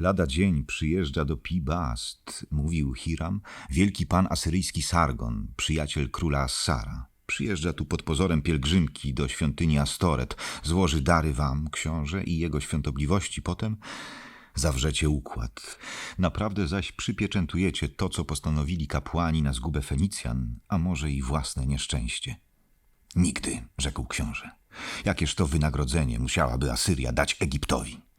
Lada dzień przyjeżdża do Pi-Bast, mówił Hiram, wielki pan asyryjski Sargon, przyjaciel króla Assara. Przyjeżdża tu pod pozorem pielgrzymki do świątyni Astoret, złoży dary wam, książę i jego świątobliwości, potem zawrzecie układ. Naprawdę zaś przypieczętujecie to, co postanowili kapłani na zgubę Fenicjan, a może i własne nieszczęście. Nigdy, rzekł książę. Jakież to wynagrodzenie musiałaby Asyria dać Egiptowi?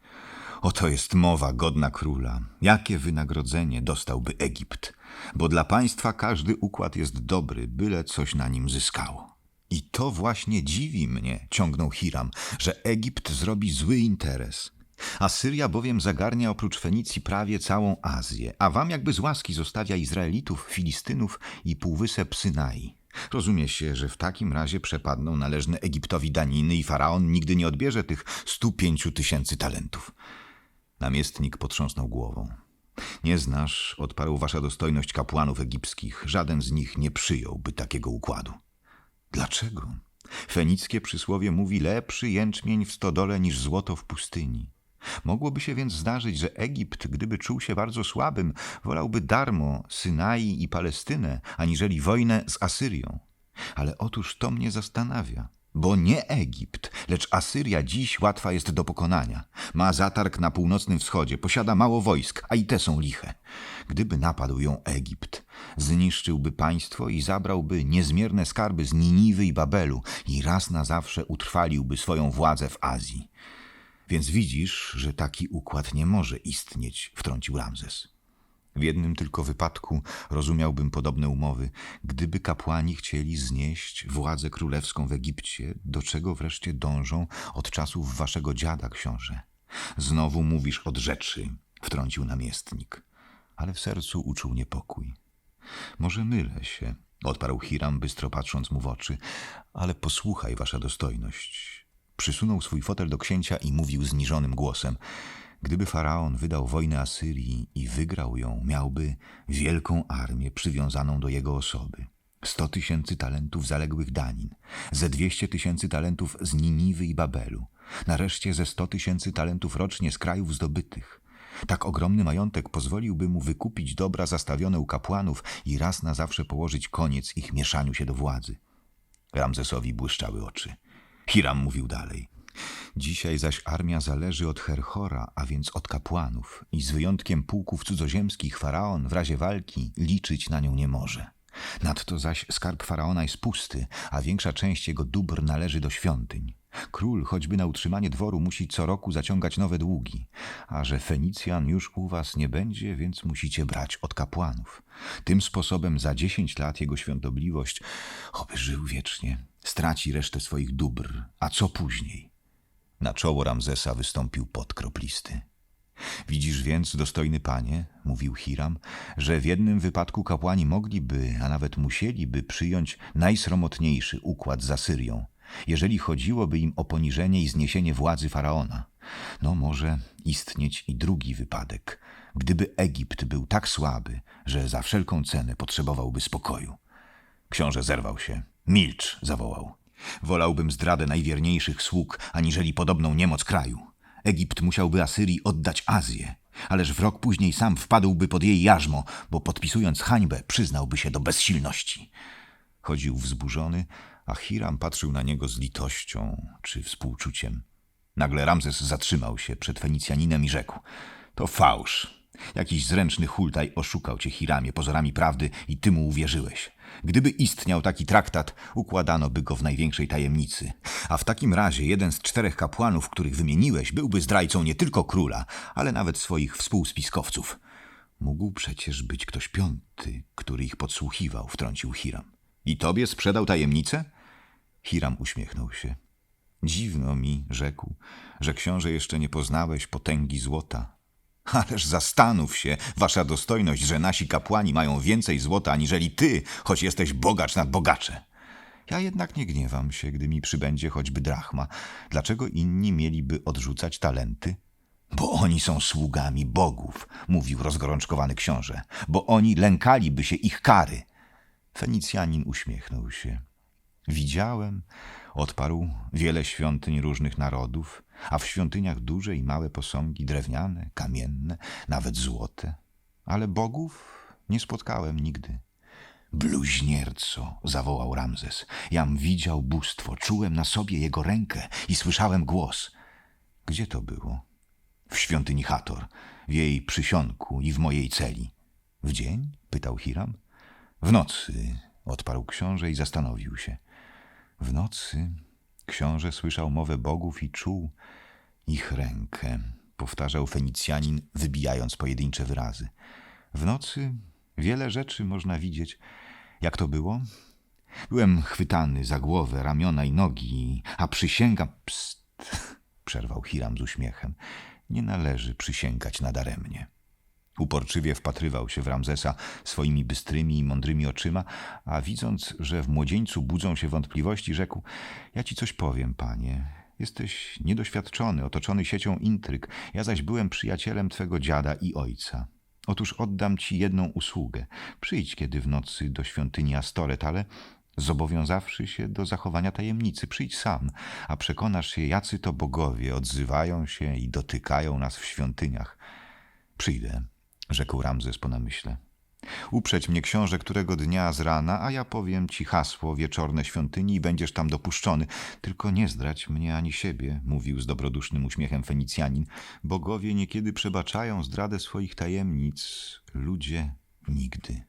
Oto jest mowa godna króla. Jakie wynagrodzenie dostałby Egipt? Bo dla państwa każdy układ jest dobry, byle coś na nim zyskało. I to właśnie dziwi mnie, ciągnął Hiram, że Egipt zrobi zły interes. Asyria bowiem zagarnia oprócz Fenicji prawie całą Azję, a wam jakby z łaski zostawia Izraelitów, Filistynów i półwysep Synai. Rozumie się, że w takim razie przepadną należne Egiptowi daniny i faraon nigdy nie odbierze tych stu pięciu tysięcy talentów. Namiestnik potrząsnął głową. Nie znasz, odparł wasza dostojność kapłanów egipskich. Żaden z nich nie przyjąłby takiego układu. Dlaczego? Fenickie przysłowie mówi lepszy jęczmień w stodole niż złoto w pustyni. Mogłoby się więc zdarzyć, że Egipt, gdyby czuł się bardzo słabym, wolałby darmo Synai i Palestynę, aniżeli wojnę z Asyrią. Ale otóż to mnie zastanawia. Bo nie Egipt, lecz Asyria dziś łatwa jest do pokonania. Ma zatarg na północnym wschodzie, posiada mało wojsk, a i te są liche. Gdyby napadł ją Egipt, zniszczyłby państwo i zabrałby niezmierne skarby z Niniwy i Babelu i raz na zawsze utrwaliłby swoją władzę w Azji. Więc widzisz, że taki układ nie może istnieć, wtrącił Ramzes. W jednym tylko wypadku rozumiałbym podobne umowy, gdyby kapłani chcieli znieść władzę królewską w Egipcie, do czego wreszcie dążą od czasów waszego dziada, książę. Znowu mówisz od rzeczy, wtrącił namiestnik, ale w sercu uczuł niepokój. Może mylę się, odparł Hiram, bystro patrząc mu w oczy, ale posłuchaj, wasza dostojność. Przysunął swój fotel do księcia i mówił zniżonym głosem – Gdyby faraon wydał wojnę Asyrii i wygrał ją, miałby wielką armię przywiązaną do jego osoby. Sto tysięcy talentów zaległych danin, ze dwieście tysięcy talentów z Niniwy i Babelu, nareszcie ze sto tysięcy talentów rocznie z krajów zdobytych. Tak ogromny majątek pozwoliłby mu wykupić dobra zastawione u kapłanów i raz na zawsze położyć koniec ich mieszaniu się do władzy. Ramzesowi błyszczały oczy. Hiram mówił dalej. Dzisiaj zaś armia zależy od Herhora, a więc od kapłanów, i z wyjątkiem pułków cudzoziemskich faraon w razie walki liczyć na nią nie może. Nadto zaś skarb faraona jest pusty, a większa część jego dóbr należy do świątyń. Król, choćby na utrzymanie dworu, musi co roku zaciągać nowe długi, a że Fenicjan już u was nie będzie, więc musicie brać od kapłanów. Tym sposobem za dziesięć lat jego świątobliwość, oby żył wiecznie, straci resztę swoich dóbr, a co później? Na czoło Ramzesa wystąpił pot kroplisty. Widzisz więc, dostojny panie, mówił Hiram, że w jednym wypadku kapłani mogliby, a nawet musieliby przyjąć najsromotniejszy układ z Asyrią, jeżeli chodziłoby im o poniżenie i zniesienie władzy faraona. No może istnieć i drugi wypadek, gdyby Egipt był tak słaby, że za wszelką cenę potrzebowałby spokoju. Książę zerwał się. Milcz, zawołał. Wolałbym zdradę najwierniejszych sług, aniżeli podobną niemoc kraju. Egipt musiałby Asyrii oddać Azję, ależ w rok później sam wpadłby pod jej jarzmo, bo podpisując hańbę przyznałby się do bezsilności. Chodził wzburzony, a Hiram patrzył na niego z litością czy współczuciem. Nagle Ramzes zatrzymał się przed Fenicjaninem i rzekł: To fałsz. Jakiś zręczny hultaj oszukał cię Hiramie pozorami prawdy i ty mu uwierzyłeś. Gdyby istniał taki traktat, układano by go w największej tajemnicy. A w takim razie jeden z czterech kapłanów, których wymieniłeś, byłby zdrajcą nie tylko króla, ale nawet swoich współspiskowców. Mógł przecież być ktoś piąty, który ich podsłuchiwał, wtrącił Hiram. I tobie sprzedał tajemnicę? Hiram uśmiechnął się. Dziwno mi, rzekł, że książę jeszcze nie poznałeś potęgi złota. Ależ zastanów się, wasza dostojność, że nasi kapłani mają więcej złota aniżeli ty, choć jesteś bogacz nad bogacze. Ja jednak nie gniewam się, gdy mi przybędzie choćby drachma. Dlaczego inni mieliby odrzucać talenty? Bo oni są sługami bogów, mówił rozgorączkowany książę, bo oni lękaliby się ich kary. Fenicjanin uśmiechnął się. Widziałem, odparł, wiele świątyń różnych narodów, a w świątyniach duże i małe posągi, drewniane, kamienne, nawet złote. Ale bogów nie spotkałem nigdy. Bluźnierco, zawołał Ramzes. Jam widział bóstwo, czułem na sobie jego rękę i słyszałem głos. Gdzie to było? W świątyni Hator, w jej przysionku i w mojej celi. W dzień? pytał Hiram. W nocy, odparł książę i zastanowił się. W nocy książę słyszał mowę bogów i czuł ich rękę, powtarzał Fenicjanin, wybijając pojedyncze wyrazy. W nocy wiele rzeczy można widzieć. Jak to było? Byłem chwytany za głowę, ramiona i nogi, a przysięgam... Psst, przerwał Hiram z uśmiechem. Nie należy przysięgać nadaremnie. Uporczywie wpatrywał się w Ramzesa swoimi bystrymi i mądrymi oczyma, a widząc, że w młodzieńcu budzą się wątpliwości, rzekł: Ja ci coś powiem, panie. Jesteś niedoświadczony, otoczony siecią intryg, ja zaś byłem przyjacielem twego dziada i ojca. Otóż oddam ci jedną usługę. Przyjdź kiedy w nocy do świątyni Astoret, ale zobowiązawszy się do zachowania tajemnicy. Przyjdź sam, a przekonasz się, jacy to bogowie odzywają się i dotykają nas w świątyniach. Przyjdę, rzekł Ramzes po namyśle. Uprzeć mnie książę którego dnia z rana, a ja powiem ci hasło wieczorne świątyni i będziesz tam dopuszczony. Tylko nie zdrać mnie ani siebie, mówił z dobrodusznym uśmiechem Fenicjanin. Bogowie niekiedy przebaczają zdradę swoich tajemnic, ludzie nigdy.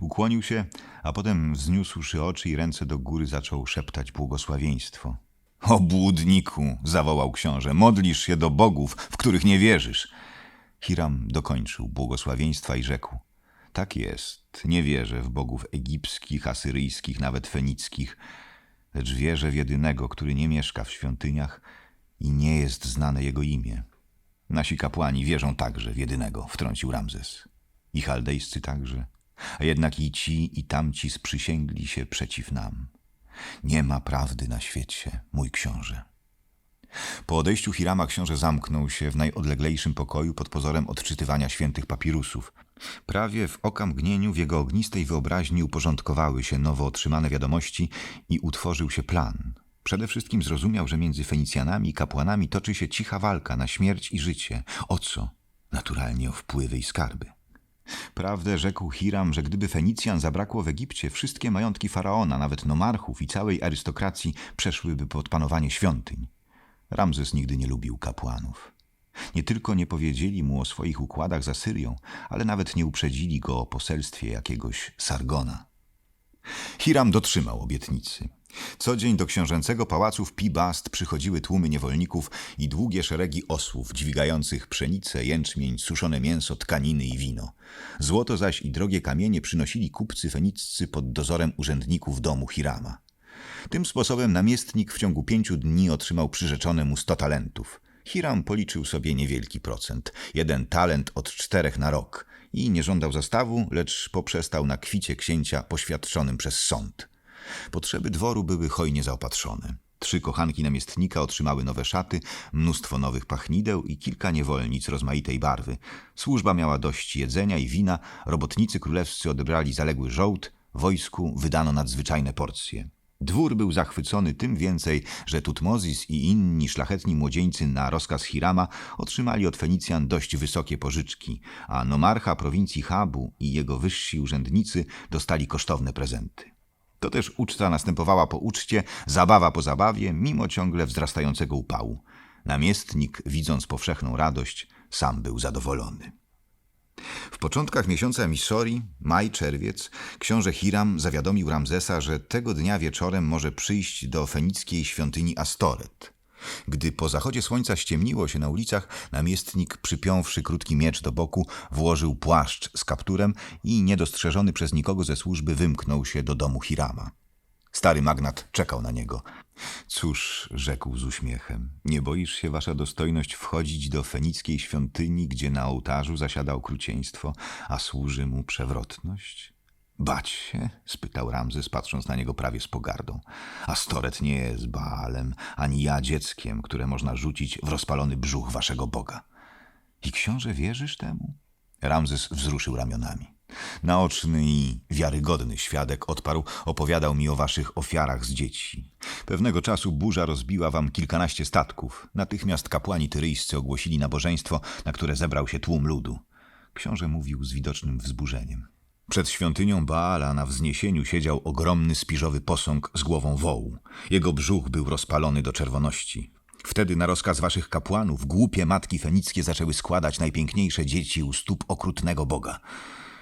Ukłonił się, a potem wzniósłszy oczy i ręce do góry zaczął szeptać błogosławieństwo. O błudniku, zawołał książę, modlisz się do bogów, w których nie wierzysz. Hiram dokończył błogosławieństwa i rzekł: Tak jest, nie wierzę w bogów egipskich, asyryjskich, nawet fenickich, lecz wierzę w jedynego, który nie mieszka w świątyniach i nie jest znane jego imię. Nasi kapłani wierzą także w jedynego, wtrącił Ramzes. I chaldejscy także. A jednak i ci, i tamci sprzysięgli się przeciw nam. Nie ma prawdy na świecie, mój książę. Po odejściu Hirama książę zamknął się w najodleglejszym pokoju pod pozorem odczytywania świętych papirusów. Prawie w okamgnieniu w jego ognistej wyobraźni uporządkowały się nowo otrzymane wiadomości i utworzył się plan. Przede wszystkim zrozumiał, że między Fenicjanami i kapłanami toczy się cicha walka na śmierć i życie. O co? Naturalnie o wpływy i skarby. Prawdę rzekł Hiram, że gdyby Fenicjan zabrakło w Egipcie, wszystkie majątki faraona, nawet nomarchów i całej arystokracji przeszłyby pod panowanie świątyń. Ramzes nigdy nie lubił kapłanów. Nie tylko nie powiedzieli mu o swoich układach z Asyrią, ale nawet nie uprzedzili go o poselstwie jakiegoś Sargona. Hiram dotrzymał obietnicy. Co dzień do książęcego pałacu w Pi-Bast przychodziły tłumy niewolników i długie szeregi osłów dźwigających pszenicę, jęczmień, suszone mięso, tkaniny i wino. Złoto zaś i drogie kamienie przynosili kupcy feniccy pod dozorem urzędników domu Hirama. Tym sposobem namiestnik w ciągu pięciu dni otrzymał przyrzeczone mu sto talentów. Hiram policzył sobie niewielki procent, jeden talent od czterech na rok i nie żądał zastawu, lecz poprzestał na kwicie księcia poświadczonym przez sąd. Potrzeby dworu były hojnie zaopatrzone. Trzy kochanki namiestnika otrzymały nowe szaty, mnóstwo nowych pachnideł i kilka niewolnic rozmaitej barwy. Służba miała dość jedzenia i wina, robotnicy królewscy odebrali zaległy żołd, wojsku wydano nadzwyczajne porcje. Dwór był zachwycony tym więcej, że Tutmozis i inni szlachetni młodzieńcy na rozkaz Hirama otrzymali od Fenicjan dość wysokie pożyczki, a nomarcha prowincji Habu i jego wyżsi urzędnicy dostali kosztowne prezenty. To też uczta następowała po uczcie, zabawa po zabawie, mimo ciągle wzrastającego upału. Namiestnik, widząc powszechną radość, sam był zadowolony. W początkach miesiąca Misori, maj, czerwiec, książę Hiram zawiadomił Ramzesa, że tego dnia wieczorem może przyjść do fenickiej świątyni Astoret. Gdy po zachodzie słońca ściemniło się na ulicach, namiestnik, przypiąwszy krótki miecz do boku, włożył płaszcz z kapturem i niedostrzeżony przez nikogo ze służby wymknął się do domu Hirama. Stary magnat czekał na niego. Cóż, rzekł z uśmiechem, nie boisz się, wasza dostojność, wchodzić do fenickiej świątyni, gdzie na ołtarzu zasiada okrucieństwo, a służy mu przewrotność? Bać się? spytał Ramzes, patrząc na niego prawie z pogardą. Astoret nie jest Baalem, ani ja dzieckiem, które można rzucić w rozpalony brzuch waszego Boga. I książę wierzysz temu? Ramzes wzruszył ramionami. Naoczny i wiarygodny świadek odparł, opowiadał mi o waszych ofiarach z dzieci. Pewnego czasu burza rozbiła wam kilkanaście statków. Natychmiast kapłani tyryjscy ogłosili nabożeństwo, na które zebrał się tłum ludu. Książę mówił z widocznym wzburzeniem. Przed świątynią Baala na wzniesieniu siedział ogromny spiżowy posąg z głową wołu. Jego brzuch był rozpalony do czerwoności. Wtedy na rozkaz waszych kapłanów głupie matki fenickie zaczęły składać najpiękniejsze dzieci u stóp okrutnego Boga.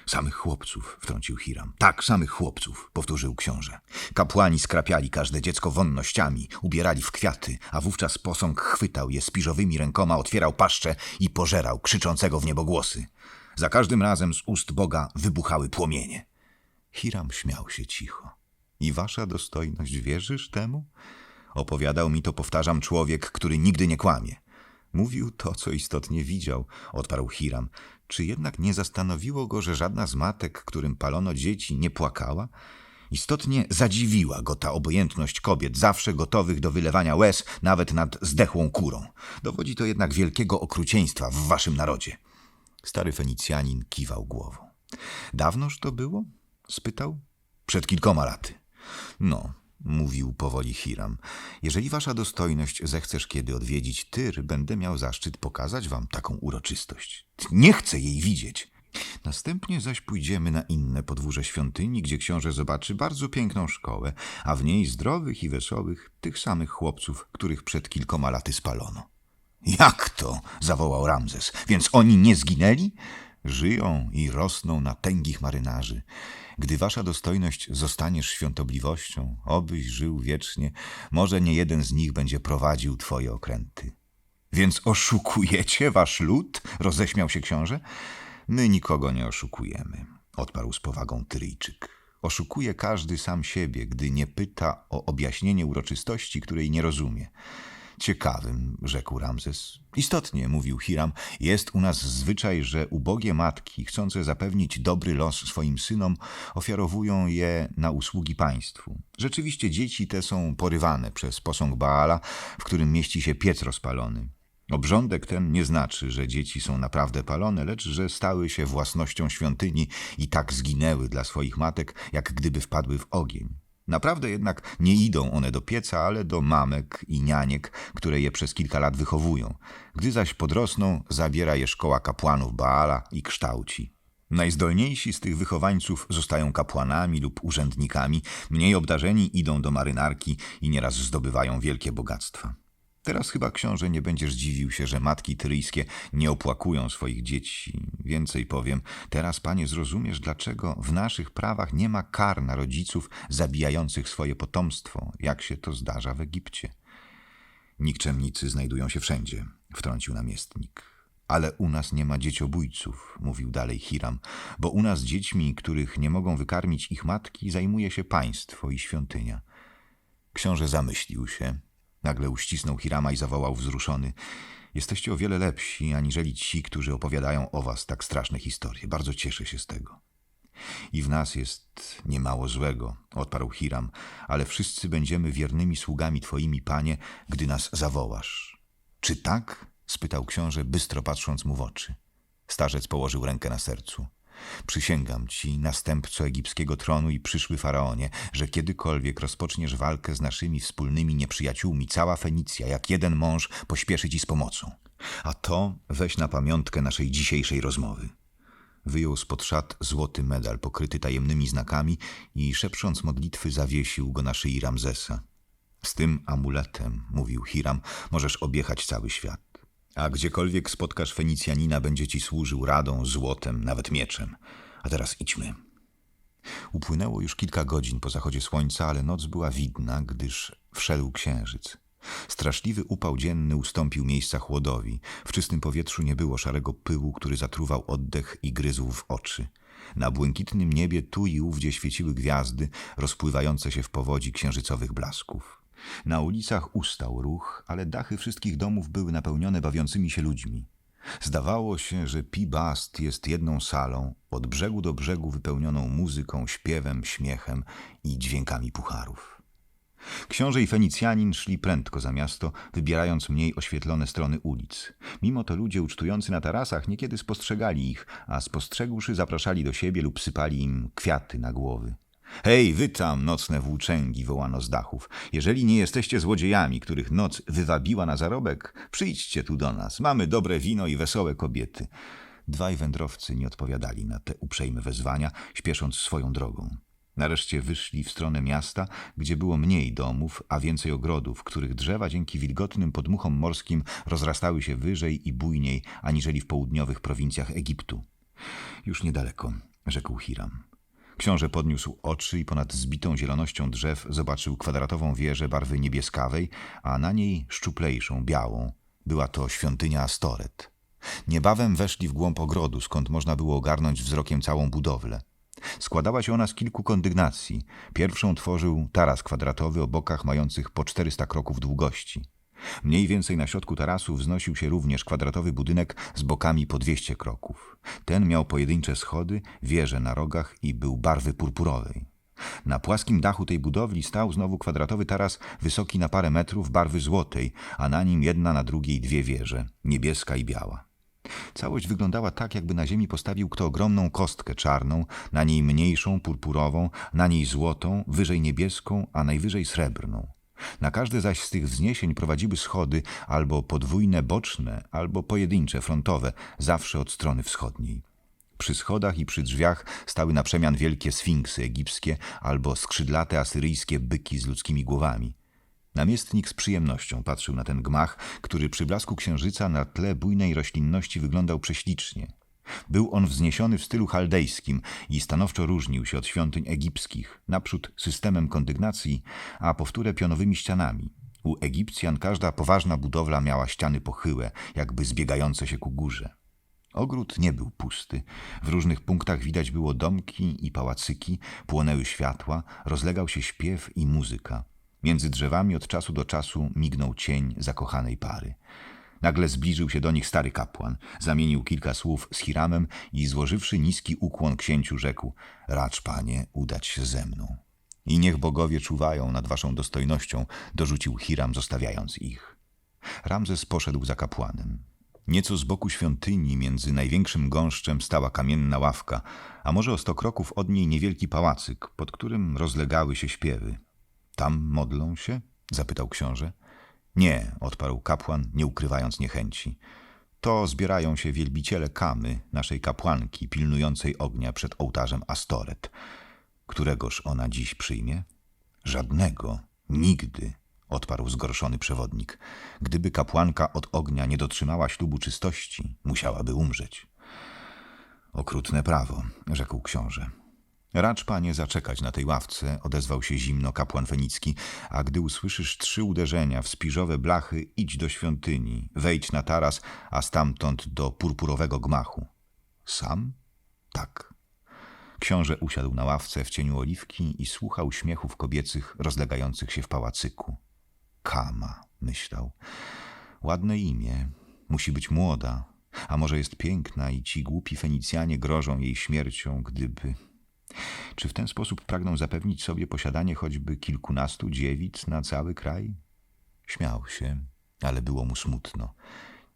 Samych chłopców, wtrącił Hiram. Tak, samych chłopców, powtórzył książę. Kapłani skrapiali każde dziecko wonnościami, ubierali w kwiaty, a wówczas posąg chwytał je spiżowymi rękoma, otwierał paszczę i pożerał krzyczącego w niebogłosy. Za każdym razem z ust Boga wybuchały płomienie. Hiram śmiał się cicho. I wasza dostojność wierzysz temu? Opowiadał mi to, powtarzam, człowiek, który nigdy nie kłamie. Mówił to, co istotnie widział, odparł Hiram. Czy jednak nie zastanowiło go, że żadna z matek, którym palono dzieci, nie płakała? Istotnie zadziwiła go ta obojętność kobiet, zawsze gotowych do wylewania łez, nawet nad zdechłą kurą. Dowodzi to jednak wielkiego okrucieństwa w waszym narodzie. Stary Fenicjanin kiwał głową. Dawnoż to było? spytał. Przed kilkoma laty. No, mówił powoli Hiram. Jeżeli wasza dostojność zechcesz kiedy odwiedzić Tyr, będę miał zaszczyt pokazać wam taką uroczystość. Nie chcę jej widzieć. Następnie zaś pójdziemy na inne podwórze świątyni, gdzie książę zobaczy bardzo piękną szkołę, a w niej zdrowych i wesołych tych samych chłopców, których przed kilkoma laty spalono. Jak to? zawołał Ramzes. Więc oni nie zginęli? Żyją i rosną na tęgich marynarzy. Gdy wasza dostojność zostaniesz świątobliwością, obyś żył wiecznie, może nie jeden z nich będzie prowadził twoje okręty. Więc oszukujecie wasz lud? roześmiał się książę. My nikogo nie oszukujemy, odparł z powagą Tyryjczyk. Oszukuje każdy sam siebie, gdy nie pyta o objaśnienie uroczystości, której nie rozumie. Ciekawym, rzekł Ramzes. Istotnie, mówił Hiram, jest u nas zwyczaj, że ubogie matki, chcące zapewnić dobry los swoim synom, ofiarowują je na usługi państwu. Rzeczywiście dzieci te są porywane przez posąg Baala, w którym mieści się piec rozpalony. Obrządek ten nie znaczy, że dzieci są naprawdę palone, lecz że stały się własnością świątyni i tak zginęły dla swoich matek, jak gdyby wpadły w ogień. Naprawdę jednak nie idą one do pieca, ale do mamek i nianiek, które je przez kilka lat wychowują. Gdy zaś podrosną, zabiera je szkoła kapłanów Baala i kształci. Najzdolniejsi z tych wychowańców zostają kapłanami lub urzędnikami, mniej obdarzeni idą do marynarki i nieraz zdobywają wielkie bogactwa. Teraz chyba książę nie będziesz dziwił się, że matki tyryjskie nie opłakują swoich dzieci. Więcej powiem, teraz panie zrozumiesz, dlaczego w naszych prawach nie ma kar na rodziców zabijających swoje potomstwo, jak się to zdarza w Egipcie. Nikczemnicy znajdują się wszędzie, wtrącił namiestnik. Ale u nas nie ma dzieciobójców, mówił dalej Hiram, bo u nas dziećmi, których nie mogą wykarmić ich matki, zajmuje się państwo i świątynia. Książę zamyślił się, Nagle uścisnął Hirama i zawołał wzruszony. Jesteście o wiele lepsi, aniżeli ci, którzy opowiadają o was tak straszne historie. Bardzo cieszę się z tego. I w nas jest niemało złego, odparł Hiram, ale wszyscy będziemy wiernymi sługami twoimi, panie, gdy nas zawołasz. Czy tak? spytał książę, bystro patrząc mu w oczy. Starzec położył rękę na sercu. Przysięgam ci, następco egipskiego tronu i przyszły faraonie, że kiedykolwiek rozpoczniesz walkę z naszymi wspólnymi nieprzyjaciółmi, cała Fenicja, jak jeden mąż, pośpieszy ci z pomocą. A to weź na pamiątkę naszej dzisiejszej rozmowy. Wyjął spod szat złoty medal pokryty tajemnymi znakami i szepcząc modlitwy zawiesił go na szyi Ramzesa. Z tym amuletem, mówił Hiram, możesz objechać cały świat. A gdziekolwiek spotkasz Fenicjanina, będzie ci służył radą, złotem, nawet mieczem. A teraz idźmy. Upłynęło już kilka godzin po zachodzie słońca, ale noc była widna, gdyż wszedł księżyc. Straszliwy upał dzienny ustąpił miejsca chłodowi. W czystym powietrzu nie było szarego pyłu, który zatruwał oddech i gryzł w oczy. Na błękitnym niebie tu i ówdzie świeciły gwiazdy, rozpływające się w powodzi księżycowych blasków. Na ulicach ustał ruch, ale dachy wszystkich domów były napełnione bawiącymi się ludźmi. Zdawało się, że Pi-Bast jest jedną salą, od brzegu do brzegu wypełnioną muzyką, śpiewem, śmiechem i dźwiękami pucharów. Książę i Fenicjanin szli prędko za miasto, wybierając mniej oświetlone strony ulic. Mimo to ludzie ucztujący na tarasach niekiedy spostrzegali ich, a spostrzegłszy zapraszali do siebie lub sypali im kwiaty na głowy. Hej, wy tam, nocne włóczęgi, wołano z dachów. Jeżeli nie jesteście złodziejami, których noc wywabiła na zarobek, przyjdźcie tu do nas. Mamy dobre wino i wesołe kobiety. Dwaj wędrowcy nie odpowiadali na te uprzejme wezwania, śpiesząc swoją drogą. Nareszcie wyszli w stronę miasta, gdzie było mniej domów, a więcej ogrodów, których drzewa dzięki wilgotnym podmuchom morskim rozrastały się wyżej i bujniej aniżeli w południowych prowincjach Egiptu. Już niedaleko, rzekł Hiram. Książę podniósł oczy i ponad zbitą zielonością drzew zobaczył kwadratową wieżę barwy niebieskawej, a na niej szczuplejszą, białą. Była to świątynia Astoret. Niebawem weszli w głąb ogrodu, skąd można było ogarnąć wzrokiem całą budowlę. Składała się ona z kilku kondygnacji. Pierwszą tworzył taras kwadratowy o bokach mających po 400 kroków długości. Mniej więcej na środku tarasu wznosił się również kwadratowy budynek z bokami po 200 kroków. Ten miał pojedyncze schody, wieże na rogach i był barwy purpurowej. Na płaskim dachu tej budowli stał znowu kwadratowy taras wysoki na parę metrów barwy złotej, a na nim jedna na drugiej dwie wieże, niebieska i biała. Całość wyglądała tak, jakby na ziemi postawił kto ogromną kostkę czarną, na niej mniejszą, purpurową, na niej złotą, wyżej niebieską, a najwyżej srebrną. Na każde zaś z tych wzniesień prowadziły schody albo podwójne boczne, albo pojedyncze frontowe, zawsze od strony wschodniej. Przy schodach i przy drzwiach stały na przemian wielkie sfinksy egipskie albo skrzydlate asyryjskie byki z ludzkimi głowami. Namiestnik z przyjemnością patrzył na ten gmach, który przy blasku księżyca na tle bujnej roślinności wyglądał prześlicznie. Był on wzniesiony w stylu chaldejskim i stanowczo różnił się od świątyń egipskich, naprzód systemem kondygnacji, a powtórę pionowymi ścianami. U Egipcjan każda poważna budowla miała ściany pochyłe, jakby zbiegające się ku górze. Ogród nie był pusty. W różnych punktach widać było domki i pałacyki, płonęły światła, rozlegał się śpiew i muzyka. Między drzewami od czasu do czasu mignął cień zakochanej pary. Nagle zbliżył się do nich stary kapłan, zamienił kilka słów z Hiramem i złożywszy niski ukłon księciu rzekł Racz, panie, udać się ze mną. I niech bogowie czuwają nad waszą dostojnością, dorzucił Hiram, zostawiając ich. Ramzes poszedł za kapłanem. Nieco z boku świątyni, między największym gąszczem, stała kamienna ławka, a może o sto kroków od niej niewielki pałacyk, pod którym rozlegały się śpiewy. Tam modlą się? zapytał książę. Nie, odparł kapłan, nie ukrywając niechęci. To zbierają się wielbiciele Kamy, naszej kapłanki, pilnującej ognia przed ołtarzem Astoret. Któregoż ona dziś przyjmie? Żadnego, nigdy, odparł zgorszony przewodnik. Gdyby kapłanka od ognia nie dotrzymała ślubu czystości, musiałaby umrzeć. Okrutne prawo, rzekł książę. Racz, panie, zaczekać na tej ławce, odezwał się zimno kapłan fenicki, a gdy usłyszysz trzy uderzenia w spiżowe blachy, idź do świątyni, wejdź na taras, a stamtąd do purpurowego gmachu. Sam? Tak. Książę usiadł na ławce w cieniu oliwki i słuchał śmiechów kobiecych rozlegających się w pałacyku. Kama, myślał. Ładne imię. Musi być młoda, a może jest piękna i ci głupi Fenicjanie grożą jej śmiercią, gdyby... Czy w ten sposób pragną zapewnić sobie posiadanie choćby kilkunastu dziewic na cały kraj? Śmiał się, ale było mu smutno.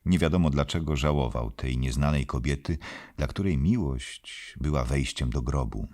Nie wiadomo dlaczego żałował tej nieznanej kobiety, dla której miłość była wejściem do grobu.